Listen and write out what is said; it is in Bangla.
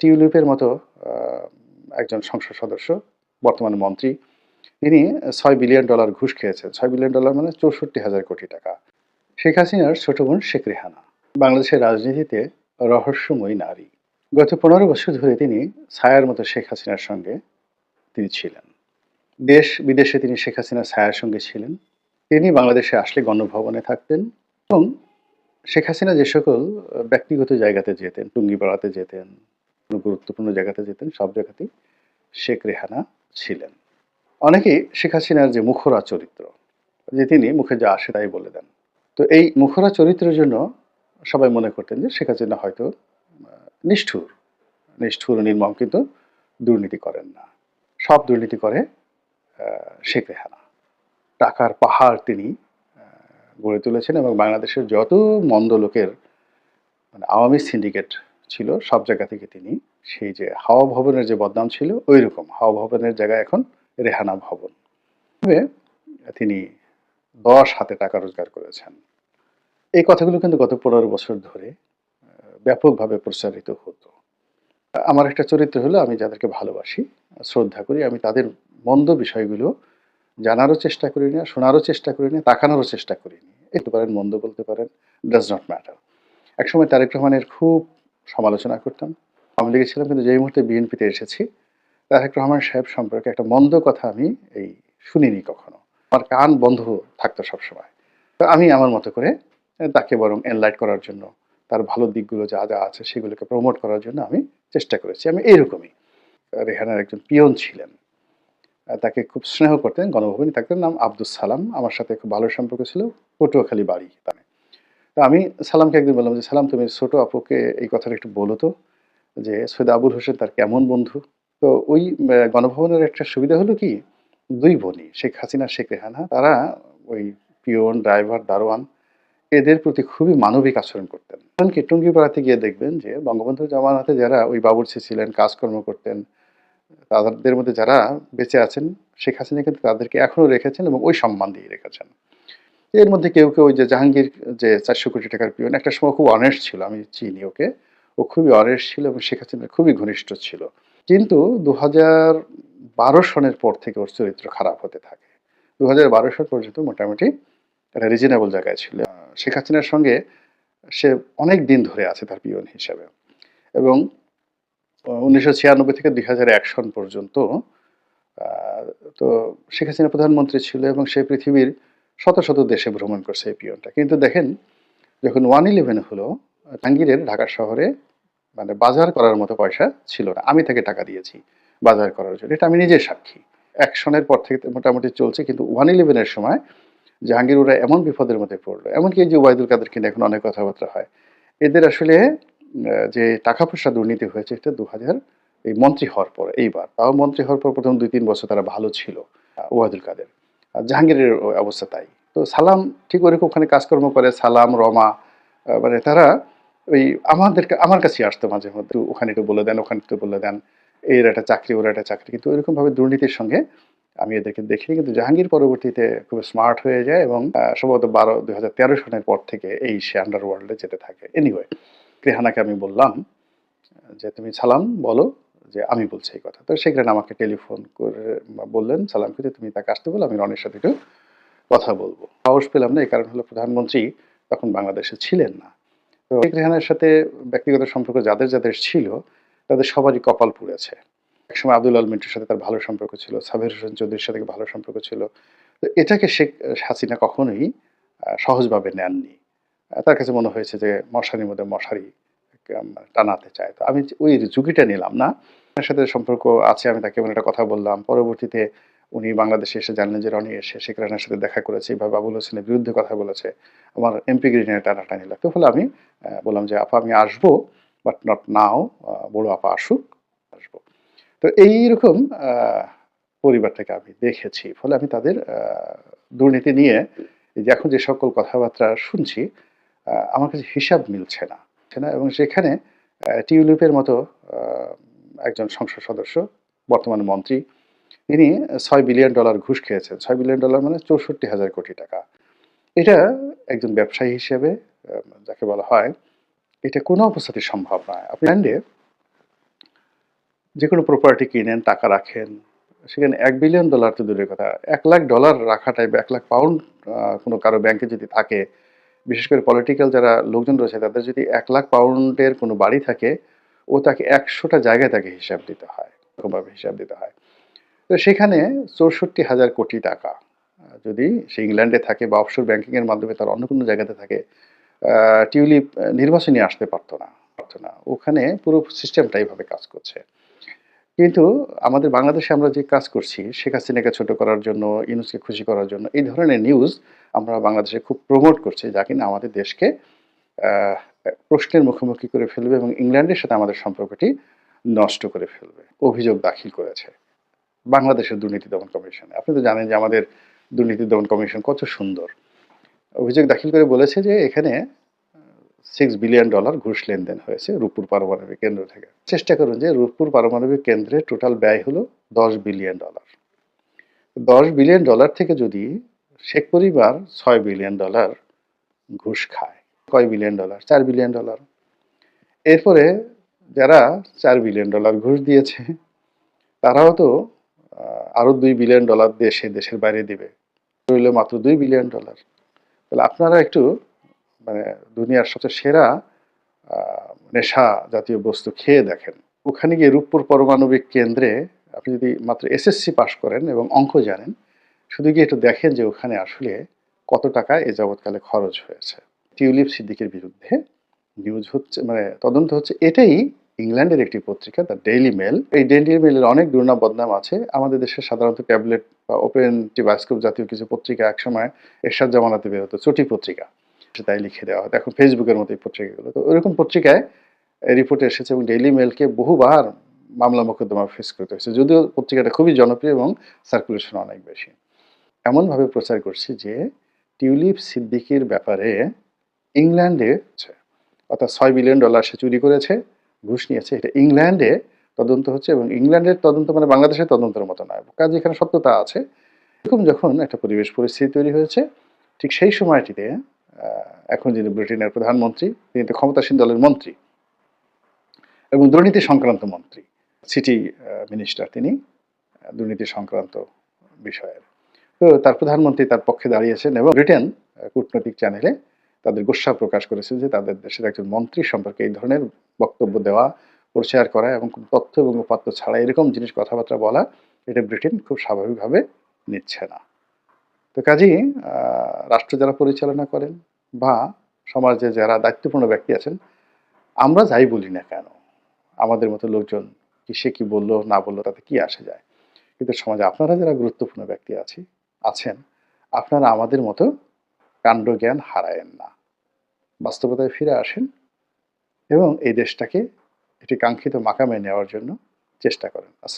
টিউলিপের মতো একজন সংসদ সদস্য, বর্তমান মন্ত্রী। তিনি ছয় বিলিয়ন ডলার ঘুষ খেয়েছেন। ছয় বিলিয়ন ডলার মানে চৌষট্টি হাজার কোটি টাকা। শেখ হাসিনার ছোট বোন শেখ রেহানা, বাংলাদেশের রাজনীতিতে রহস্যময়ী নারী। গত পনেরো বছর ধরে তিনি ছায়ার মতো শেখ হাসিনার সঙ্গে তিনি ছিলেন। দেশ বিদেশে তিনি শেখ হাসিনার ছায়ার সঙ্গে ছিলেন। তিনি বাংলাদেশে আসলে গণভবনে থাকতেন এবং শেখ হাসিনা যে সকল ব্যক্তিগত জায়গাতে যেতেন টুঙ্গিপাড়াতে যেতেন কোনো গুরুত্বপূর্ণ জায়গাতে যেতেন, সব জায়গাতেই শেখ রেহানা ছিলেন। অনেকেই শেখ হাসিনার যে মুখরা চরিত্র, যে তিনি মুখে যা আসে তাই বলে দেন। তো এই মুখরা চরিত্রের জন্য সবাই মনে করতেন যে শেখ হাসিনা হয়তো নিষ্ঠুর নিষ্ঠুর নির্মম কিন্তু দুর্নীতি করেন না। সব দুর্নীতি করে শেখ রেহানা। টাকার পাহাড় তিনি গড়ে তুলেছেন এবং বাংলাদেশের যত মন্দ লোকের মানে আওয়ামী সিন্ডিকেট ছিল, সব জায়গা থেকে তিনি সেই যে হাওয়া ভবনের যে বদনাম ছিল ওই রকম হাওয়া ভবনের জায়গায় এখন রেহানা ভবন। তিনি দশ হাতে টাকা রোজগার করেছেন। এই কথাগুলো কিন্তু গত পনেরো বছর ধরে ব্যাপকভাবে প্রচারিত হতো। আমার একটা চরিত্র হলো, আমি যাদেরকে ভালোবাসি, শ্রদ্ধা করি, আমি তাদের মন্দ বিষয়গুলো জানারও চেষ্টা করি না শোনারও চেষ্টা করি না তাকানোরও চেষ্টা করি না একটু পারেন, মন্দ বলতে পারেন ডাজ নট ম্যাটার একসময় তারেক রহমানের খুব সমালোচনা করতাম। আওয়ামী লীগে ছিলাম কিন্তু যেই মুহূর্তে বিএনপিতে এসেছি, তারেক রহমান সাহেব সম্পর্কে একটা মন্দ কথা আমি এই শুনিনি কখনো। আমার কান বন্ধ থাকতো সবসময়। তো আমি আমার মতো করে তাকে বরং এনলাইট করার জন্য, তার ভালো দিকগুলো যা যা আছে সেগুলোকে প্রমোট করার জন্য আমি চেষ্টা করেছি। আমি এইরকমই রেহানার একজন পিয়ন ছিলেন। তাকে খুব স্নেহ করতেন, গণভবনে থাকতেন, নাম আব্দুল সালাম। আমার সাথে খুব ভালো সম্পর্ক ছিল, পটুয়াখালী বাড়ি তানে তো আমি সালামকে একদিন বললাম যে, সালাম, তুমি ছোট আপুকে এই কথাটা একটু বলো তো, যে সৈয়দ আবুল হোসেন তার কেমন বন্ধু? তো ওই গণভবনের একটা সুবিধা হলো কি, দুই বোনই, শেখ হাসিনা, শেখ রেহানা, তারা ওই পিয়ন ড্রাইভার, দারোয়ান, এদের প্রতি খুবই মানবিক আচরণ করতেন। এমনকি টুঙ্গিপাড়াতে গিয়ে দেখবেন যে, বঙ্গবন্ধু জামানাতে যারা ওই বাবুর্চি ছিলেন, কাজকর্ম করতেন, তাদের মধ্যে যারা বেঁচে আছেন, শেখ হাসিনা কিন্তু তাদেরকে এখনও রেখেছেন এবং ওই সম্মান দিয়ে রেখেছেন। এর মধ্যে কেউ কেউ যে জাহাঙ্গীর, যে চারশো কোটি টাকার পিয়ন, একটা সময় খুব অনেস্ট ছিল, আমি চিনি ওকে। ও খুবই অনেস্ট ছিল এবং শেখ হাসিনার খুবই ঘনিষ্ঠ ছিল। কিন্তু দু হাজার বারো সনের পর থেকে ওর চরিত্র খারাপ হতে থাকে। দু হাজার বারো সন পর্যন্ত মোটামুটি একটা রিজনেবল জায়গায় ছিল। শেখ হাসিনার সঙ্গে সে অনেক দিন ধরে আছে তার পিয়ন হিসাবে। এবং উনিশশো ছিয়ানব্বই থেকে দুই হাজার এক সন পর্যন্ত তো শেখ হাসিনা প্রধানমন্ত্রী ছিল এবং সে পৃথিবীর শত শত দেশে ভ্রমণ করছে এই পিয়নটা। কিন্তু দেখেন, যখন ওয়ান ইলেভেন হলো, জাহাঙ্গীরের ঢাকা শহরে মানে বাজার করার মতো পয়সা ছিল না। আমি তাকে টাকা দিয়েছি বাজার করার জন্য। এটা আমি নিজে সাক্ষী। অ্যাকশনের পর থেকে মোটামুটি চলছে, কিন্তু ওয়ান ইলেভেনের সময় জাহাঙ্গীর ওরা এমন বিপদের মধ্যে পড়ল। এমনকি এই যে ওবায়দুল কাদের কিনে এখন অনেক কথাবার্তা হয়। এদের আসলে যে টাকা পয়সা দুর্নীতি হয়েছে, এটা দু হাজার এই মন্ত্রী হওয়ার পর, এইবার। তাও মন্ত্রী হওয়ার পর প্রথম দুই তিন বছর তারা ভালো ছিল ওবায়দুল কাদের। জাহাঙ্গীরের অবস্থা তাই। তো সালাম ঠিক ওরকম ওখানে কাজকর্ম করে, সালাম, রমা মানে তারা ওই আমাদেরকে, আমার কাছে আসতো মাঝে মধ্যে। ওখানে একটু বলে দেন, ওখানে একটু বলে দেন, এর একটা চাকরি, ওর একটা চাকরি। কিন্তু ওইরকমভাবে দুর্নীতির সঙ্গে আমি এদেরকে দেখিনি। কিন্তু জাহাঙ্গীর পরবর্তীতে খুব স্মার্ট হয়ে যায় এবং সম্ভবত বারো, দুই হাজার তেরো সনের পর থেকে এই সে আন্ডার ওয়ার্ল্ডে যেতে থাকে। এনিওয়ে রেহানাকে আমি বললাম যে, তুমি সালাম বলো যে আমি বলছি এই কথা। তো সেখানে আমাকে টেলিফোন করে বললেন, সালাম যে তুমি তাকে আসতে বলো, আমি রনের সাথে একটু কথা বলব। সাহস পেলাম না, এই কারণ হলো প্রধানমন্ত্রী তখন বাংলাদেশে ছিলেন না। তো শেখ রেহানের সাথে ব্যক্তিগত সম্পর্ক যাদের যাদের ছিল, তাদের সবারই কপাল পুড়েছে। একসময় আব্দুল আল মিন্টুর সাথে তার ভালো সম্পর্ক ছিল, সাবির হোসেন চৌধুরীর সাথে ভালো সম্পর্ক ছিল। তো এটাকে শেখ হাসিনা কখনোই সহজভাবে নেননি। তার কাছে মনে হয়েছে যে মশারির মধ্যে মশারি টানাতে চায়। তো আমি ওই ঝুঁকিটা নিলাম না? তার সাথে সম্পর্ক আছে আমি তাকে একটা কথা বললাম। পরবর্তীতে উনি বাংলাদেশে এসে জানলেন যে রনি এসে শেখ রানার সাথে দেখা করেছে এইভাবে আবুল হোসেনের বিরুদ্ধে কথা বলেছে। আমার এমপি গ্রিনে টানাটানি লাগতো ফলে আমি বললাম যে আপা আমি আসব বাট নট নাও বড় আপা আসুক আসব। তো এইরকম আহ, পরিবার থেকে আমি দেখেছি। ফলে আমি তাদের দুর্নীতি নিয়ে যে এখন যে সকল কথাবার্তা শুনছি আমার কাছে হিসাব মিলছে না। না। এবং সেখানে টিউলিপের মতো একজন সংসদ সদস্য, বর্তমান মন্ত্রী, তিনি ছয় বিলিয়ন ডলার ঘুষ খেয়েছেন। ছয় বিলিয়ন ডলার মানে চৌষট্টি হাজার কোটি টাকা। এটা একজন ব্যবসায়ী হিসেবে যাকে বলা হয়, এটা কোনো অবস্থাতে সম্ভব নয়। আপনি ল্যান্ডে যে কোনো প্রপার্টি কিনেন, টাকা রাখেন, সেখানে এক বিলিয়ন ডলার তো দূরের কথা। এক লাখ ডলার রাখাটাই বা এক লাখ পাউন্ড কোনো কারও ব্যাংকে যদি থাকে বিশেষ করে পলিটিক্যাল যারা লোকজন রয়েছে, তাদের যদি এক লাখ পাউন্ডের কোনো বাড়ি থাকে, ও তাকে একশোটা জায়গায় তাকে হিসাব দিতে হয়, এরকমভাবে হিসাব দিতে হয়। তো সেখানে চৌষট্টি হাজার কোটি টাকা যদি সে ইংল্যান্ডে থাকে বা অফশোর ব্যাংকিংয়ের মাধ্যমে তার অন্য কোনো জায়গাতে থাকে টিউলিপ নির্বাচনী আসতে পারতো না পারতো না। ওখানে পুরো সিস্টেমটা এইভাবে কাজ করছে। কিন্তু আমাদের বাংলাদেশে আমরা যে কাজ করছি, শেখ হাসিনাকে ছোট করার জন্য, ইউনুসকে খুশি করার জন্য, এই ধরনের নিউজ আমরা বাংলাদেশে খুব প্রমোট করছি যা কিনা আমাদের দেশকে প্রশ্নের মুখোমুখি করে ফেলবে এবং ইংল্যান্ডের সাথে আমাদের সম্পর্কটি নষ্ট করে ফেলবে। অভিযোগ দাখিল করেছে বাংলাদেশের দুর্নীতি দমন কমিশনে। আপনি তো জানেন যে আমাদের দুর্নীতি দমন কমিশন কত সুন্দর। অভিযোগ দাখিল করে বলেছে যে এখানে সিক্স বিলিয়ন ডলার ঘুষ লেনদেন হয়েছে রূপপুর পারমাণবিক কেন্দ্র থেকে। চেষ্টা করুন যে রূপপুর পারমাণবিক কেন্দ্রের টোটাল ব্যয় হলো দশ বিলিয়ন ডলার দশ বিলিয়ন ডলার থেকে যদি শেখ পরিবার ছয় বিলিয়ন ডলার ঘুষ খায়। কয় বিলিয়ন ডলার চার বিলিয়ন ডলার এরপরে যারা চার বিলিয়ন ডলার ঘুষ দিয়েছে, তারাও তো আরও দুই বিলিয়ন ডলার দেশে দেশের বাইরে দিবে। রইল মাত্র দুই বিলিয়ন ডলার তাহলে আপনারা একটু মানে দুনিয়ার সবচেয়ে সেরা নেশা জাতীয় বস্তু খেয়ে দেখেন। ওখানে গিয়ে রূপপুর পারমাণবিক কেন্দ্রে আপনি যদি মাত্র এসএসসি পাশ করেন এবং অঙ্ক জানেন শুধু গিয়ে একটু দেখেন যে ওখানে আসলে কত টাকা এ যাবৎকালে খরচ হয়েছে? টিউলিপ সিদ্দিকের বিরুদ্ধে নিউজ হচ্ছে মানে তদন্ত হচ্ছে। এটাই ইংল্যান্ডের একটি পত্রিকা দ্য ডেইলি মেল এই ডেইলি মেলের অনেক দুর্নাম বদনাম আছে। আমাদের দেশে সাধারণত ট্যাবলেট বা ওপেন টিবাস্কোপ জাতীয় কিছু পত্রিকা একসময় এরশাদ জামানাতে বেরোতো চটি পত্রিকা। তাই লিখে দেওয়া হতো এখন ফেসবুকের মতো এই পত্রিকাগুলো। তো ওইরকম পত্রিকায় রিপোর্টে এসেছে এবং ডেইলি মেলকে বহুবার মামলা মোকদ্দমা ফেস করতে হয়েছে। যদিও পত্রিকাটা খুবই জনপ্রিয় এবং সার্কুলেশন অনেক বেশি। এমনভাবে প্রচার করছি যে টিউলিপ সিদ্দিকির ব্যাপারে ইংল্যান্ডে। অর্থাৎ ছয় বিলিয়ন ডলার সে চুরি করেছে, ঘুষ নিয়েছে। এটা ইংল্যান্ডে তদন্ত হচ্ছে এবং ইংল্যান্ডের তদন্ত মানে বাংলাদেশের তদন্তের মতো নয়। কাজে এখানে সত্যতা আছে। এরকম যখন একটা পরিবেশ পরিস্থিতি তৈরি হয়েছে, ঠিক সেই সময়টিতে এখন যিনি ব্রিটেনের প্রধানমন্ত্রী, তিনি তো ক্ষমতাসীন দলের মন্ত্রী এবং দুর্নীতি সংক্রান্ত মন্ত্রী, সিটি মিনিস্টার তিনি, দুর্নীতি সংক্রান্ত বিষয়ের। তো তার প্রধানমন্ত্রী তার পক্ষে দাঁড়িয়েছেন এবং ব্রিটেন কূটনৈতিক চ্যানেলে তাদের গোস্বা প্রকাশ করেছে যে তাদের দেশের একজন মন্ত্রী সম্পর্কে এই ধরনের বক্তব্য দেওয়া, প্রচার করা এবং তথ্য এবং উপাত্ত ছাড়া এরকম জিনিস কথাবার্তা বলা, এটা ব্রিটেন খুব স্বাভাবিকভাবে নিচ্ছে না। তো কাজেই রাষ্ট্র যারা পরিচালনা করেন বা সমাজে যারা দায়িত্বপূর্ণ ব্যক্তি আছেন, আমরা যাই বলি না কেন? আমাদের মতো লোকজন কি সে কি বলল, না বলল, তাতে কি আসে যায়? কিন্তু সমাজে আপনারা যারা গুরুত্বপূর্ণ ব্যক্তি আছে আছেন, আপনারা আমাদের মতো কাণ্ডজ্ঞান হারায়েন না। বাস্তবতায় ফিরে আসেন এবং এই দেশটাকে একটি কাঙ্ক্ষিত মাকামে নেওয়ার জন্য চেষ্টা করেন। আসসালাম